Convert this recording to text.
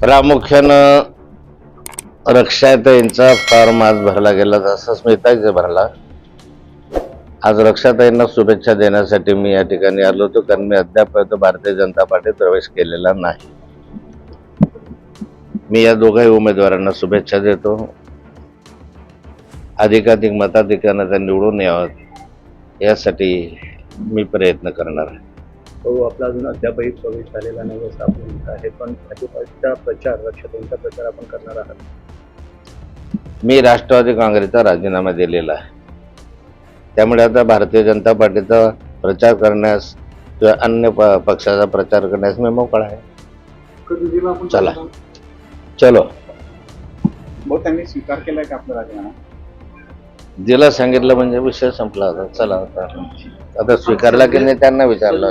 प्रामुख्यानं रक्षाताईंचा फॉर्म आज भरला गेला तसा स्मिताईचा भरला. आज रक्षाताईंना शुभेच्छा देण्यासाठी मी या ठिकाणी आलो होतो कारण मी अद्याप भारतीय जनता पार्टीत प्रवेश केलेला नाही. मी या दोघाही उमेदवारांना शुभेच्छा देतो. अधिकाधिक मताधिकानं त्या निवडून यावं यासाठी मी प्रयत्न करणार आहे. तो आपला अजून अद्यापही प्रवेश झालेला नाही असं आपण म्हणत आहे पण भाजपचा प्रचार रक्षाताईंचा प्रचार आपण करणार आहात. मी राष्ट्रवादी काँग्रेसचा राजीनामा दिलेला आहे. त्यामुळे आता भारतीय जनता पार्टीचा प्रचार करण्यास किंवा अन्य प पक्षाचा प्रचार करण्यास मी मोकळा आहे. चला. चलो भाऊ त्यांनी स्वीकार केलाय का आपला राजीनामा? दिला सांगितलं म्हणजे विषय संपला होता. चला आता आता स्वीकारला की नाही त्यांना विचारलं